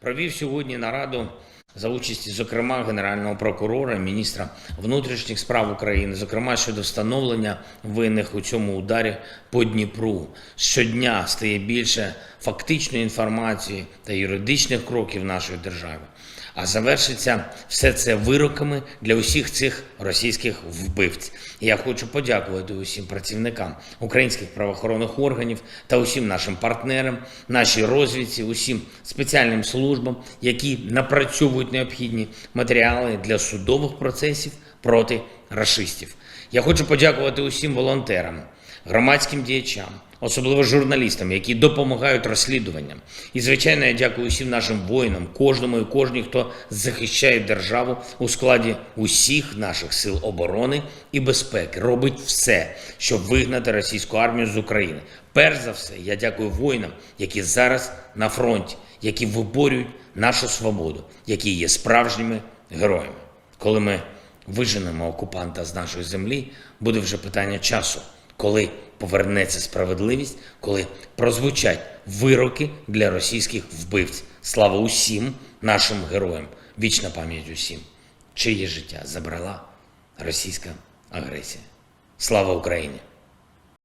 провів сьогодні нараду за участі, зокрема, генерального прокурора, міністра внутрішніх справ України, зокрема щодо встановлення винних у цьому ударі по Дніпру. Щодня стає більше фактичної інформації та юридичних кроків нашої держави. А завершиться все це вироками для усіх цих російських вбивць. Я хочу подякувати усім працівникам українських правоохоронних органів та усім нашим партнерам, нашій розвідці, усім спеціальним службам, які напрацьовують необхідні матеріали для судових процесів проти рашистів. Я хочу подякувати усім волонтерам, громадським діячам, особливо журналістам, які допомагають розслідуванням. І, звичайно, я дякую усім нашим воїнам, кожному і кожній, хто захищає державу у складі усіх наших сил оборони і безпеки, робить все, щоб вигнати російську армію з України. Перш за все, я дякую воїнам, які зараз на фронті, які виборюють нашу свободу, які є справжніми героями. Коли ми виженемо окупанта з нашої землі, буде вже питання часу, коли повернеться справедливість, коли прозвучать вироки для російських вбивць. Слава усім нашим героям! Вічна пам'ять усім, чиє життя забрала російська агресія. Слава Україні!